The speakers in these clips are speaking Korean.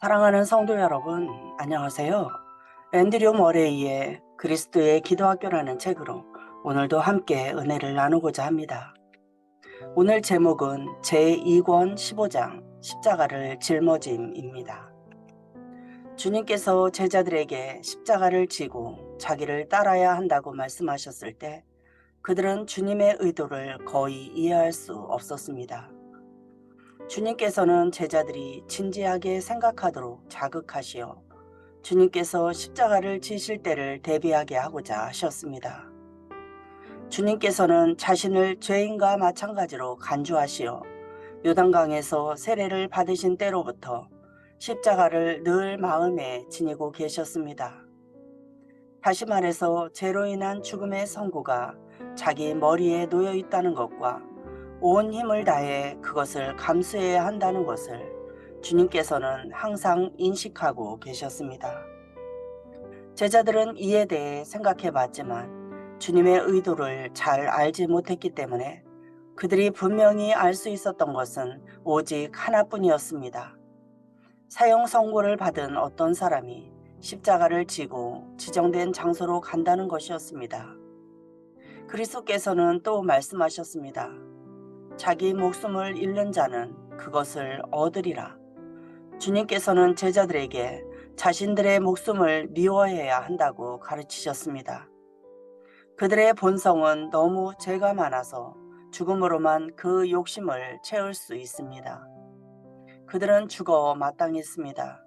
사랑하는 성도 여러분, 안녕하세요. 앤드류 머레이의 그리스도의 기도학교라는 책으로 오늘도 함께 은혜를 나누고자 합니다. 오늘 제목은 제2권 15장 십자가를 짊어짐입니다. 주님께서 제자들에게 십자가를 지고 자기를 따라야 한다고 말씀하셨을 때 그들은 주님의 의도를 거의 이해할 수 없었습니다. 주님께서는 제자들이 진지하게 생각하도록 자극하시어 주님께서 십자가를 지실 때를 대비하게 하고자 하셨습니다. 주님께서는 자신을 죄인과 마찬가지로 간주하시어 요단강에서 세례를 받으신 때로부터 십자가를 늘 마음에 지니고 계셨습니다. 다시 말해서 죄로 인한 죽음의 선고가 자기 머리에 놓여 있다는 것과 온 힘을 다해 그것을 감수해야 한다는 것을 주님께서는 항상 인식하고 계셨습니다. 제자들은 이에 대해 생각해 봤지만 주님의 의도를 잘 알지 못했기 때문에 그들이 분명히 알 수 있었던 것은 오직 하나뿐이었습니다. 사형 선고를 받은 어떤 사람이 십자가를 지고 지정된 장소로 간다는 것이었습니다. 그리스도께서는 또 말씀하셨습니다. 자기 목숨을 잃는 자는 그것을 얻으리라. 주님께서는 제자들에게 자신들의 목숨을 미워해야 한다고 가르치셨습니다. 그들의 본성은 너무 죄가 많아서 죽음으로만 그 욕심을 채울 수 있습니다. 그들은 죽어 마땅했습니다.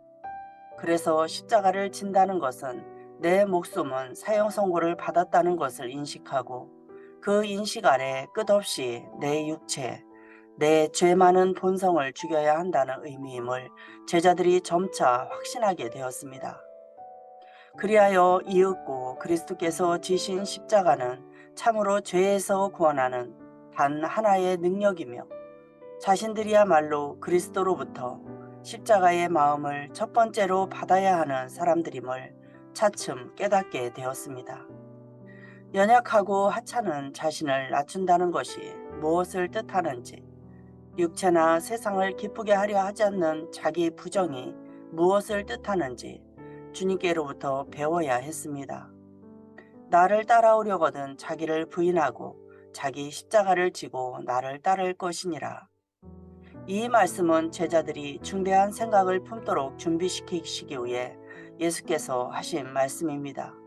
그래서 십자가를 진다는 것은 내 목숨은 사형 선고를 받았다는 것을 인식하고 그 인식 아래 끝없이 내 육체, 내 죄 많은 본성을 죽여야 한다는 의미임을 제자들이 점차 확신하게 되었습니다. 그리하여 이윽고 그리스도께서 지신 십자가는 참으로 죄에서 구원하는 단 하나의 능력이며 자신들이야말로 그리스도로부터 십자가의 마음을 첫 번째로 받아야 하는 사람들임을 차츰 깨닫게 되었습니다. 연약하고 하찮은 자신을 낮춘다는 것이 무엇을 뜻하는지, 육체나 세상을 기쁘게 하려 하지 않는 자기 부정이 무엇을 뜻하는지 주님께로부터 배워야 했습니다. 나를 따라오려거든 자기를 부인하고 자기 십자가를 지고 나를 따를 것이니라. 이 말씀은 제자들이 중대한 생각을 품도록 준비시키시기 위해 예수께서 하신 말씀입니다.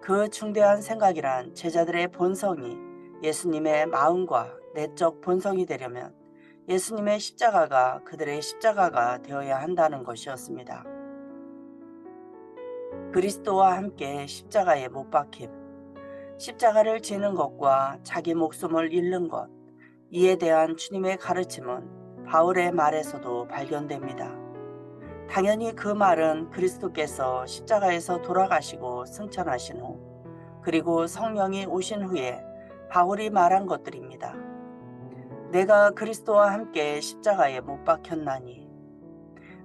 그 중대한 생각이란 제자들의 본성이 예수님의 마음과 내적 본성이 되려면 예수님의 십자가가 그들의 십자가가 되어야 한다는 것이었습니다. 그리스도와 함께 십자가에 못 박힘, 십자가를 지는 것과 자기 목숨을 잃는 것, 이에 대한 주님의 가르침은 바울의 말에서도 발견됩니다. 당연히 그 말은 그리스도께서 십자가에서 돌아가시고 승천하신 후 그리고 성령이 오신 후에 바울이 말한 것들입니다. 내가 그리스도와 함께 십자가에 못 박혔나니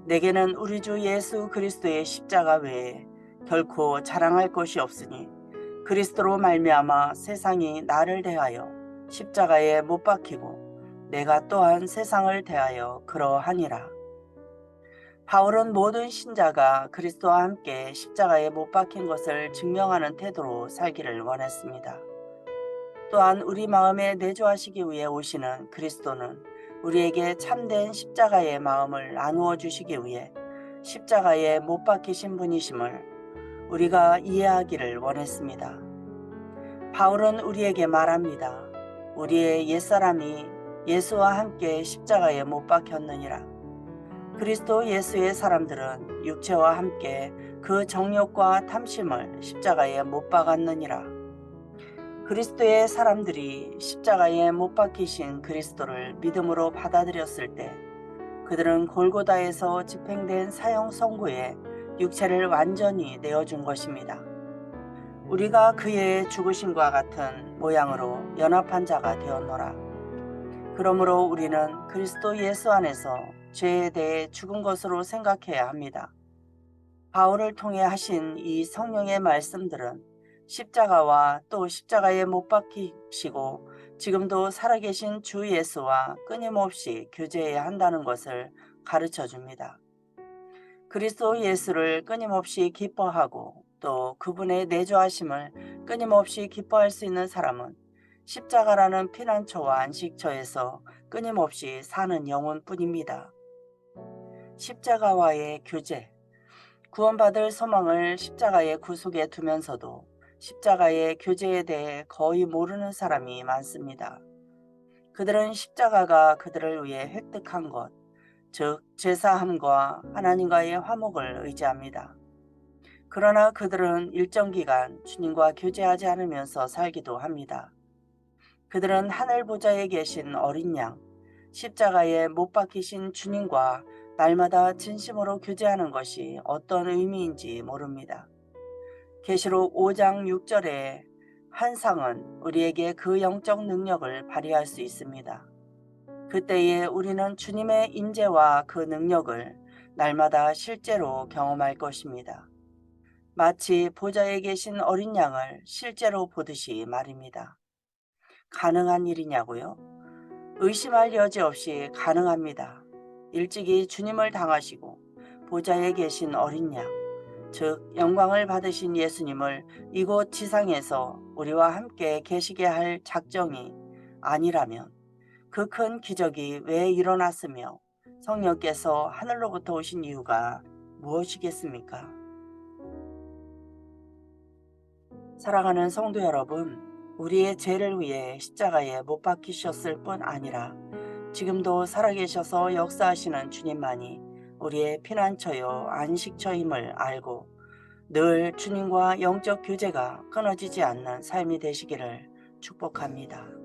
내게는 우리 주 예수 그리스도의 십자가 외에 결코 자랑할 것이 없으니 그리스도로 말미암아 세상이 나를 대하여 십자가에 못 박히고 내가 또한 세상을 대하여 그러하니라. 바울은 모든 신자가 그리스도와 함께 십자가에 못 박힌 것을 증명하는 태도로 살기를 원했습니다. 또한 우리 마음에 내조하시기 위해 오시는 그리스도는 우리에게 참된 십자가의 마음을 나누어 주시기 위해 십자가에 못 박히신 분이심을 우리가 이해하기를 원했습니다. 바울은 우리에게 말합니다. 우리의 옛사람이 예수와 함께 십자가에 못 박혔느니라. 그리스도 예수의 사람들은 육체와 함께 그 정욕과 탐심을 십자가에 못 박았느니라. 그리스도의 사람들이 십자가에 못 박히신 그리스도를 믿음으로 받아들였을 때 그들은 골고다에서 집행된 사형 선고에 육체를 완전히 내어준 것입니다. 우리가 그의 죽으심과 같은 모양으로 연합한 자가 되었노라. 그러므로 우리는 그리스도 예수 안에서 죄에 대해 죽은 것으로 생각해야 합니다. 바울을 통해 하신 이 성령의 말씀들은 십자가와 또 십자가에 못 박히시고 지금도 살아계신 주 예수와 끊임없이 교제해야 한다는 것을 가르쳐 줍니다. 그리스도 예수를 끊임없이 기뻐하고 또 그분의 내조하심을 끊임없이 기뻐할 수 있는 사람은 십자가라는 피난처와 안식처에서 끊임없이 사는 영혼뿐입니다. 십자가와의 교제 구원받을 소망을 십자가의 구속에 두면서도 십자가의 교제에 대해 거의 모르는 사람이 많습니다. 그들은 십자가가 그들을 위해 획득한 것, 즉 제사함과 하나님과의 화목을 의지합니다. 그러나 그들은 일정 기간 주님과 교제하지 않으면서 살기도 합니다. 그들은 하늘 보좌에 계신 어린 양, 십자가에 못 박히신 주님과 날마다 진심으로 교제하는 것이 어떤 의미인지 모릅니다. 계시록 5장 6절에 한 상은 우리에게 그 영적 능력을 발휘할 수 있습니다. 그때에 우리는 주님의 임재와 그 능력을 날마다 실제로 경험할 것입니다. 마치 보좌에 계신 어린 양을 실제로 보듯이 말입니다. 가능한 일이냐고요? 의심할 여지 없이 가능합니다. 일찍이 주님을 당하시고 보좌에 계신 어린 양, 즉 영광을 받으신 예수님을 이곳 지상에서 우리와 함께 계시게 할 작정이 아니라면 그 큰 기적이 왜 일어났으며 성령께서 하늘로부터 오신 이유가 무엇이겠습니까? 사랑하는 성도 여러분, 우리의 죄를 위해 십자가에 못 박히셨을 뿐 아니라 지금도 살아계셔서 역사하시는 주님만이 우리의 피난처요 안식처임을 알고 늘 주님과 영적 교제가 끊어지지 않는 삶이 되시기를 축복합니다.